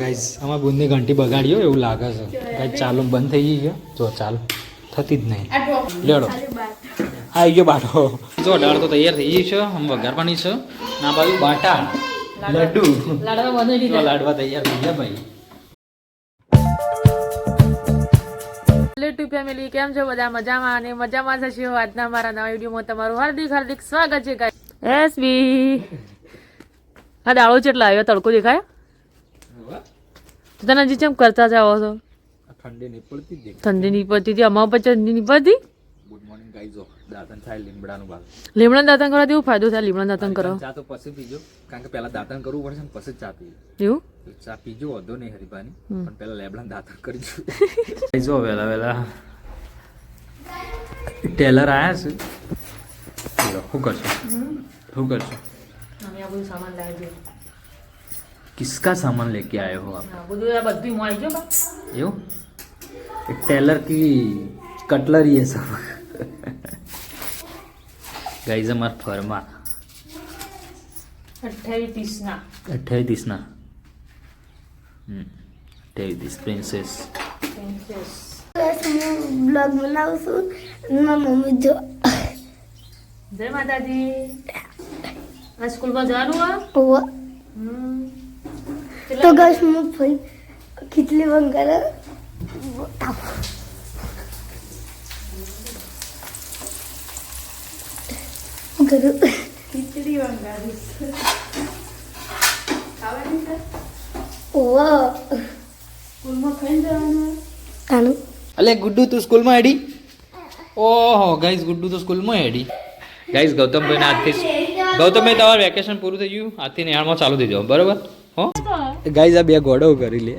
Guys આમાં બુંદની ઘંટી બગાડ્યો એવું લાગે છે. ગાઈઝ ચાલુ બંધ થઈ ગઈ ગયો જો ચાલુ. થતી જ નહીં. લેડો. આવી ગયો બાટો. જો દાળ તો તૈયાર થઈ ગઈ છે. આમ વઘારવાની છે. ના બાજુ બાટા. લડ્ડુ. લાડવા તૈયાર થઈ ગયા ભાઈ. યુટ્યુબ ફેમિલી કેમ છો બધા? મજામાં અને મજામાં થશે આજના મારા નવા વિડીયોમાં તમારું હાર્દિક હાર્દિક સ્વાગત છે ગાય એસ બી હા દાળો ચેટલા આવ્યો? તડકો દેખાય? તો તને હજી કેમ કરતા જાઓ છો? ઠંડી નહીં પડતી જ ઠંડી નહીં પડતી હતી અમારા પછી ઠંડી નહીં પડતી? ગુડ મોર્નિંગ ગાઈઝ દાંતન થાય લીમડાનું ભાગ લીમડા દાંતન કરવાથી એવું ફાયદો થાય લીમડા દાંતન કરો. ચા તો પછી પીજો. કારણ કે પહેલા દાંતન કરવું પડશે ને પછી ચા પીજો એવું? ચા પીજો વધો નહીં હરીબાની પણ પહેલા લેબડા દાંતન કરજો. જો વેલા વેલા ટેલર આયા છે. શું કરશો? શું કરશો? અમે આ બધું સામાન લાવી દઈએ किसका सामान लेके आए हो आप હા, બધું આ બધું મળી ગયું બા? એવું एक टेलर की कटलरी है सब गाइस हमार फर्मा અઠ્યાવીસ ત્રીસના अट्ठाईस तीस ना हम्म, अट्ठाईस तीस प्रिंसेस પ્રિન્સેસ બસ હું બ્લોગ બનાવું છું અને મારી મમ્મી જો જય માતાજી આ સ્કૂલમાં જવાનું આ હું કરું? ઓવા. સ્કૂલમાં ખાઈને જવાનું અલે ગુડ્ડુ તું સ્કૂલમાં હેડી? ઓહો ગાઈસ ગુડ્ડુ તો સ્કૂલમાં હેડી. ગાઈસ ગૌતમભાઈને આજથી ગૌતમભાઈ તમારું વેકેશન પૂરું થઈ ગયું. આજથી નિહાળમાં ચાલુ થઈ જાવ બરોબર? હો? ગાઈસ આ બે ગોડો કરી લે.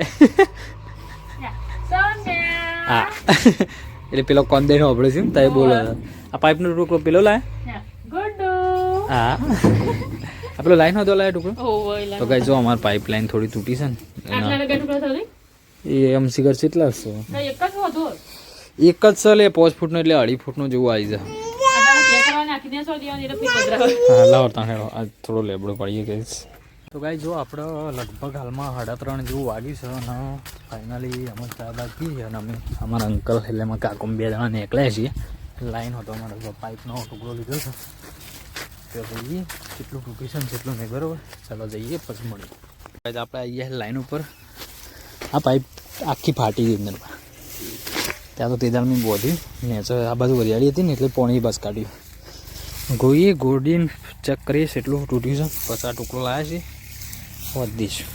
હા. એટલે પેલો કોંદેનો આપણે છે તારે બોલો. આ પાઇપનો ટુકડો પેલો લાય. હા. આ પેલો લાઈન હતો લાય ટુકડો? તો ગાઈસ જો અમાર પાઇપલાઇન થોડી તૂટી છે ને એ એમ સિગર કેટલા છે. નહીં એક જ હતો એક જ છે લે પાંચ ફૂટનો એટલે અઢી ફૂટનો જેવું આવી જાય. હા લાવો તાણે થોડો લેબડો પડીએ ગઈશ તો ગાઈ જો આપણે લગભગ હાલમાં સાડા ત્રણ જેવું વાગ્યું છે અને ફાઇનલી અમે ચા બાકી અને અમે અમારા અંકલ એટલે અમે કાકુમ બે જણા નીકળ્યા છીએ. લાઈન હતો અમારો પાઇપનો ટુકડો લીધો છે. તો જઈએ કેટલું ટૂટીશન કેટલું નહીં, બરોબર? ચાલો જઈએ, પછી મળીએ. આપણે આવીએ લાઈન ઉપર. આ પાઇપ આખી ફાટી ગઈ અંદર. ત્યાં તો તેદાર મેં બોધી નેચર આ બાજુ વરિયાળી હતી ને, એટલે પોણી બસ કાઢ્યું ગોઈએ, ગોડીને ચેક કરીએ એટલું તૂટ્યું છે. પછી આ ટુકડો લાવ્યા છે વધીશું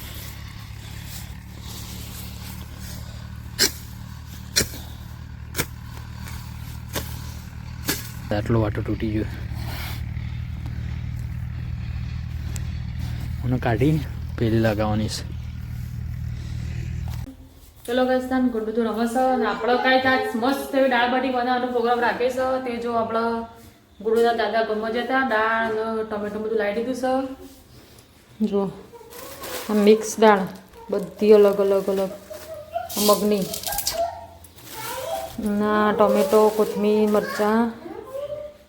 આટલો વાટો તૂટી ગયો. મને કાઢી પેલી લગાવવાની છે. ચલો ગસ્તાન ગુડ તો રમસ અને આપણો કાંઈ થાય મસ્ત એવી દાળ બાટી બનાવવાનો પ્રોગ્રામ રાખે છે. તે જો આપણા ગુડુના દાદા ગમો જતા દાળ અને ટમેટો બધું લાવી દીધું છે જો આ મિક્સ દાળ બધી અલગ અલગ અલગ. મગની. ના, ટોમેટો, કોથમીર, મરચાં.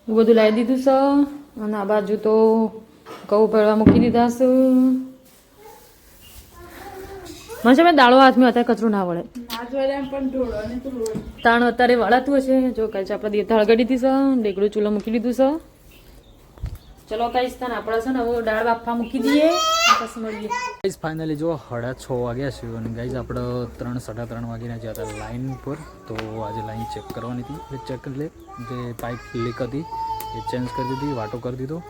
એ બધું લાવી દીધું છે. અને આ બાજુ તો ઘઉં ભરવા મૂકી દીધા છે. મને છે, મેં દાળો હાથમાં અત્યારે કચરું ના વળે. તાણ અત્યારે વળાતું હશે. જો કાંઈ છે, આપણે દાળ હળગાડી દીધી છે. ડેગડું ચૂલો મૂકી દીધું છે. ચલો, કાંઈ સ્થાન આપણે છે ને, હવે દાળ બાફા મૂકી દઈએ. મળીએ ગાઈઝ ફાઇનલી જો સાડા છ વાગ્યા છે અને ગાઈઝ આપણે ત્રણ સાડા ત્રણ વાગીને જ્યાં હતા લાઇન પર તો આજે લાઇન ચેક કરવાની હતી. ચેક કરી લે. જે પાઇપ લીક હતી એ ચેન્જ કરી દીધી વાટો કરી દીધો.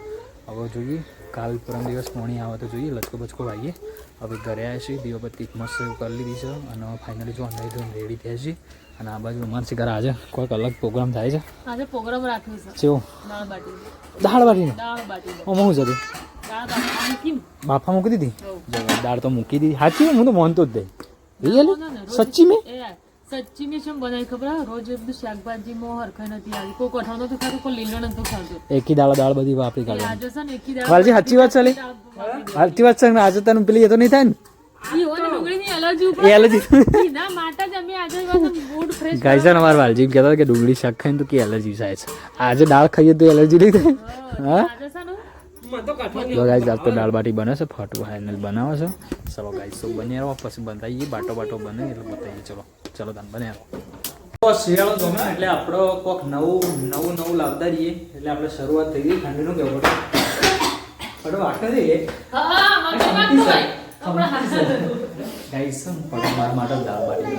હવે જોઈએ કાલ પરમ દિવસ પોણી આવે તો જોઈએ લચકો બચકો વાગીએ હવે ઘરે આવ્યા છીએ દીવાબત્તી મસ્ત એવું કરી લીધી છે. અને ફાઇનલી જો અંદાજ ધોઈને રેડી થયા છીએ. અને આ બાજુ અમારે શિકાર આજે કોઈક અલગ પ્રોગ્રામ થાય છે. આજે પ્રોગ્રામ રાખ્યો છે. કેવો? દાળ બાટી. દાળ બાટી. ઓમાં હું જતું? બાફા મૂકી દીધી? દાળ તો મૂકી દીધી. સાચી હું તો માનતો જ નહીં સચ્ચી મેં? સચ્ચી મેં શું બનાવી ખબર? રોજ બધું શાકભાજીમાં હરખાઈ નથી આવી. કોઈ કઠણ નતું ખાતું કોઈ લીલો નતું ખાતું એકી દાળ દાળ બધી વાપરી કાઢે આજે છે ને એકી દાળ વાલજી સાચી વાત ચાલી સાચી વાત છે ને આજે તને પેલી એ તો નહીં થાય ને? ઈ હોય એલર્જી એલર્જી એના માટે જ અમે આજે પાછું ફ્રેશ ગાય છે ને વાલજી કહેતા હતા કે ડુંગળી શાક ખાઈને તો કે એલર્જી થાય છે. આજે દાળ ખાઈએ તો એલર્જી નહીં થાય. હા જો ગાઈસ આજ તો દાળ બાટી બને છે ફાટું ફાઇનલ બનાવો છો. ચલો ગાઈસ તો બની રહો પછી બનાવીએ બાટો બાટો બને એટલે બતાવીએ ચલો ચલો તમે બને રહો. તો શિયાળો ગમે એટલે આપણો કોક નવું નવું નવું લાવતા રહીએ. એટલે આપણે શરૂઆત થઈ ગઈ ઠંડીનું કેવું પડે? વાટે રહીએ હા હા મને વાગતું હોય આપણા હાથ ગાઈસ મારા માટે દાળ બાટી?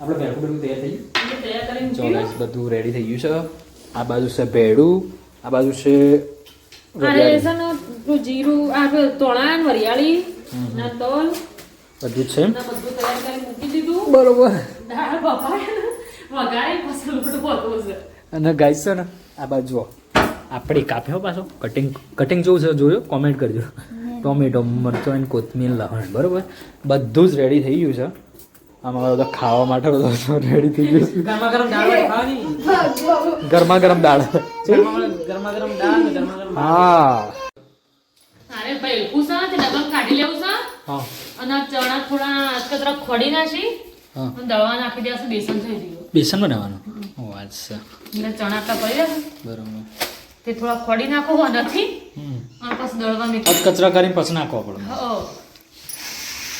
આપણે ભેગું તૈયાર થઈ ગયું? તૈયાર ગાઈસ બધું રેડી થઈ ગયું છે. આ બાજુ છે ભેડું આ બાજુ છે જીરું આ પેલું વરિયાળી ના તલ બધું છે? બધું તૈયાર કરી મૂકી દીધું. બરોબર. દાળ બફાય પછી લોટ છે. અને ગાઈસ છે ને આ બાજુ. આપણી કાપ્યો પાછો? કટિંગ કટિંગ જોવું છે જોયો? કોમેન્ટ કરજો. ટોમેટો મરચો એન્ડ કોથમીર લહણ બરોબર? બધું જ રેડી થઈ ગયું છે. આમાં બધા ખાવા માટે બધો રેડી થઈ ગયું. ગરમા ગરમ દાળ. ગરમા ગરમ દાળ હા. અરે ભાઈ પૂછા તે ડબલ કાઢી લેવું છે હા. અને આ ચણા થોડા અચકતરા ખોડી નાખી. હા. અને દવા નાખી દેશે બેસન થઈ ગયું? બેસન બનાવવાનું? ઓ વાત એટલે ચણા આટલા પડી જશે બરોબર. તે થોડા ખોડી નાખો નથી. હમ. અને પછી દળવા કચરા કરીને પછી નાખવા પડે. હો બેસન થઈ ગયું છે તો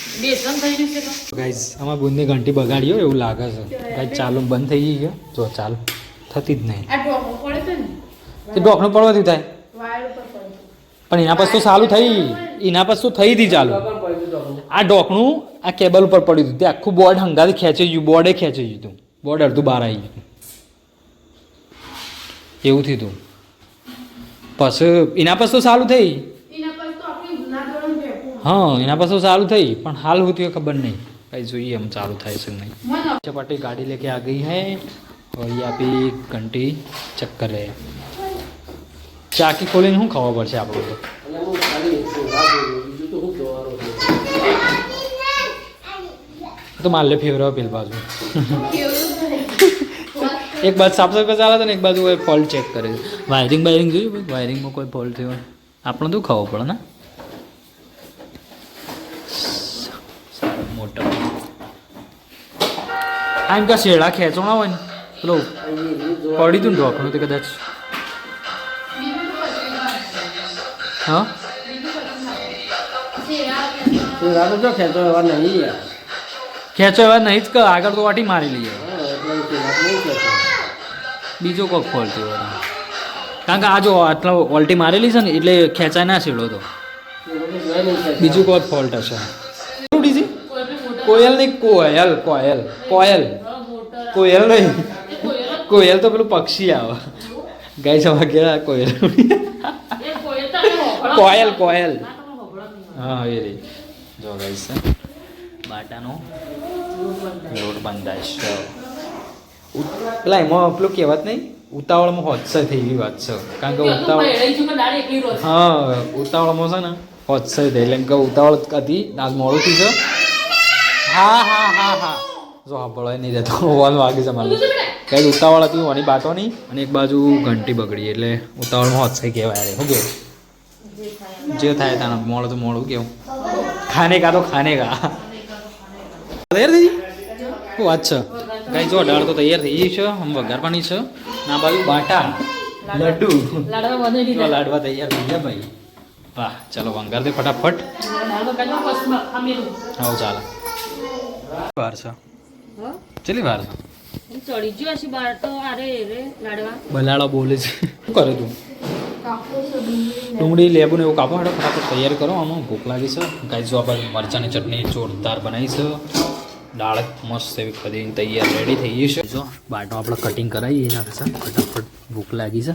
ગાઈઝ આમાં બુંદની ઘંટી બગાડ્યો એવું લાગે છે. ગાઈઝ ચાલુ બંધ થઈ ગઈ ગયો જો ચાલુ. થતી જ નહીં. તે ડોકનું પડવાથી થાય પણ એના પછી તો ચાલુ થઈ. એના પછી તો થઈ હતી ચાલુ. આ ડોકનું આ કેબલ ઉપર પડ્યું હતું. તે આખું બોર્ડ હંગાથી ખેંચી ગયું. બોર્ડે ખેંચી ગયું હતું. બોર્ડ અડધું બહાર આવી ગયું એવું થયું હતું. પછી એના પછી તો ચાલુ થઈ. હા એના પછી તો ચાલુ થઈ પણ હાલ હોતી હોય ખબર નહીં કઈ જોઈએ हम ચાલુ થાય છે નહીં चपाटी गाड़ी लेके आ गई है और यहाँ पे घंटी चक्कर है ચાકી ખોલીને શું ખબર પડશે આપણું તો તો મારે ફેવરાવ પેલ બાજુ એક બાજુ સાફ સફાઈ ચાલે છે ને એક બાજુ ફોલ્ટ ચેક કરે છે વાયરિંગ બાયરિંગ જોયું ભાઈ વાયરિંગમાં કોઈ ફોલ્ટ થયો હોય આપણે તો ખબર પડે ને આ એમ કે શેડા ખેંચોણા હોય ને? પેલો પડી તું ઢોકણું તે કદાચ. હા? ખેંચો એવા નહીં જ કે આગળ તો વાટી મારી લઈએ. બીજો કોક ફોલ્ટ હોય. કારણ કે આ જો આટલા ઓલ્ટી મારેલી છે ને એટલે ખેંચાય ના શેડો તો. બીજું કોક ફોલ્ટ હશે. કોયલ નહીં કોયલ કોયલ કોયલ. કોયલ નહીં. કોયલ તો પેલું પક્ષી આવે. ગાય સવા ગયા કોયલ. કોયલ કોયલ. હા એ રહી. જો ગાઈસ બાટાનો રોડ બંધાય છે. પેલા એમાં પેલું કહેવત નહીં ઉતાવળમાં હોત્સય થઈ ગઈ વાત છે. કારણ કે ઉતાવળ હા ઉતાવળમાં છે ને હોત્સય થઈ. એટલે કે ઉતાવળ હતી આજ મોડું થઈ છે. હા હા હા હા. જો હા ભળાય નહીં રહેતો વન વાગે છે મારે. કઈ ઉતાવળ હતી ઓની બાટો નહીં અને એક બાજુ ઘંટી બગડી એટલે ઉતાવળમાં હોત્સય કહેવાય રે. શું કેવું જે થાય તાને મોડું તો મોડું કેવું. ખાને કા તો ખાને કા. તૈયાર થઈ શું વાત છે? કઈ જો દાળ તો તૈયાર થઈ ગઈ છે હમ વઘારવાની છે. ના બાજુ બાટા લડ્ડુ લાડવા તૈયાર થઈ ગયા ભાઈ. વાહ ચાલો વંગાર દે ફટાફટ. આવો ચાલો. વાર છે? હા? ચલી વાર છે? ચડી ગયો છે બાર તો અરે રે લાડવા. બલાડો બોલે છે. શું કરે તું? ડુંગળી લેબુ ને એવું કાપો? હેડો ફટાફટ તૈયાર કરો. આમાં ભૂખ લાગી છે. ગાય જો આપણે મરચાની ચટણી જોરદાર બનાવી છે. દાળ મસ્ત એવી ખદીને તૈયાર રેડી થઈ ગઈ છે. જો બાટો આપણે કટિંગ કરાવી એના ફટાફટ ભૂખ લાગી છે.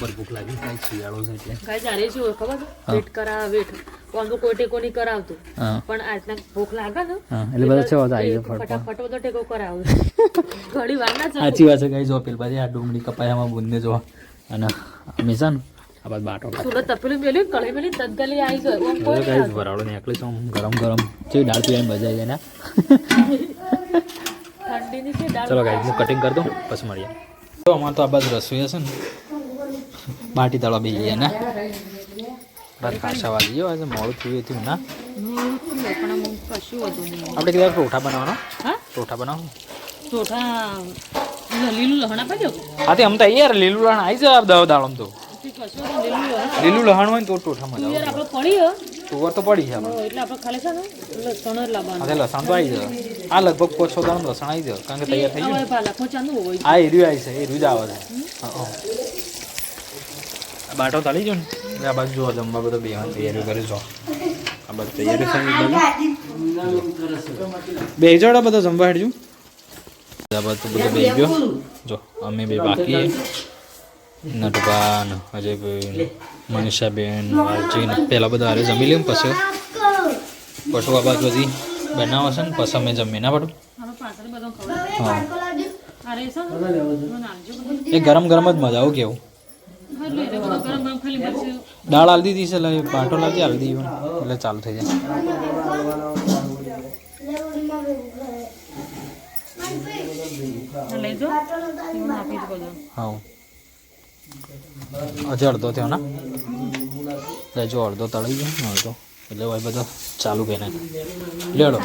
મને ભૂખ લાગી કાંઈ શિયાળો છે એટલે. કાંઈ જાણે શું ખબર છે? વેટ કરાવ વેટ. કોણ તો કોઈ ટેકો નહીં કરાવતું. પણ આજના ભૂખ લાગે ને એટલે બધા છે વાત આવી ફટફટ. બધો ટેકો કરાવું. ઘણી વાર ના સાચી વાત છે કઈ જો પેલ બાજુ આ ડુંગળી કપાયામાં બુંદને જો અને અમે આ બાદ બાટો સુરત તપેલું મેલ્યું કળી મેલી તત્કાલી આવી ઓમ કોઈ નહીં ગાઈસ ભરાડો એકલી છું ગરમ ગરમ. છે દાળ પીવાની મજા આવી જાય ને. ઠંડીની છે દાળ ચલો ગાઈસ હું કટિંગ કરી દઉં પછી મળીએ. તો અમારે તો આ બાદ રસોઈ હશે ને બાટી તળવા બે ગયા ને? બસ પાછા વાગી ગયો આજે મોડું થયું હતું ના? આપણે કીધા પરોઠા બનાવવાનો? હા? પરોઠા બનાવો. ચોઠા લીલું લહણ આપજો હા તે આમ તો યાર લીલું લહણ આવી જાય દવ દાળમ તો. લીલું લહણ. હોય ને તો ટોઠામાં આપણે પડી તુવર તો પડી છે આપણે એટલે આપણે ખાલી છે લસણ લાવવાનું. હા લસણ તો આવી જાય આ લગભગ પાંચ છ દાણા લસણ આવી જાય કારણ કે તૈયાર થઈ ગયું આ એર્યું આવી છે એર્યું જ આવે છે. હા, હા. આ બાટો તાળી જો ને? આ બાજુ જો જમવા બધો બેવાની તૈયારી કરે જો આ બધું તૈયારી થઈ ગઈ બે જોડો બધો જમવા હેડજો. આ બધું તો બધો બે ગયો. જો અમે બે બાકી. નટુબાન અજયભાઈ મનીષાબેન અર્જુન પહેલાં બધા હારે જમી લઉં પછી પછી. આ બાજુ બધી બનાવશે ને પછી અમે જમીએ. ના ખવડાવે. હા. છે. એ ગરમ ગરમ જ મજા આવું કેવું. દાળ હાલ દીધી છે એટલે પાટો લાવતી હાલ દીધી એટલે ચાલુ થઈ જાય. હા, હજી અડધો થયો ને? જો અડધો તળી ગયો અડધો. એટલે ભાઈ બધો ચાલુ કે ને લેડો.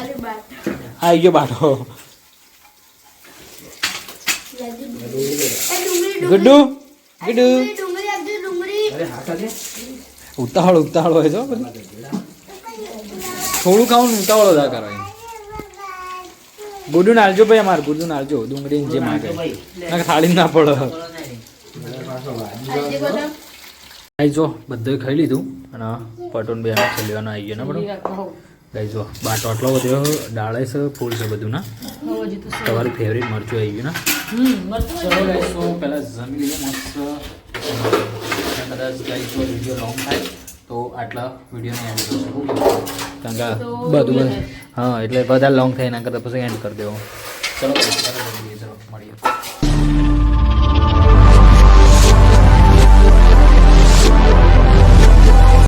આવી ગયો બાટો ગુડ્ડુ ગુડ્ડુ ઉતાવળ ઉતાવળ હોય છો બધું. થોડું ખાવું ઉતાવળ વધારે કરો એમ. ગુડ્ડુ નાલજો ભાઈ અમારે ગુડ્ડુ નાલજો. ડુંગળી જે માગે. થાળી ના પડે. ગાઈ જો બધું ખાઈ લીધું. અને પટોન બે હાથ લેવાનો આવી ગયો ને બરોબર? ગાઈ જો બાટો આટલો બધો ડાળે છે ફૂલ છે બધું ના. તમારું ફેવરેટ મરચું આવી ગયું ના? પહેલા જમી લઈએ મસ્ત કદાચ ગાઈસ વીડિયો લોંગ થાય તો આટલા વિડીયોને એન્ડ કરશું. કારણ કે બધું હા એટલે બધા લોંગ થાય એના કરતાં પછી એન્ડ કરી દેવો. ચાલો ચલો મળીએ.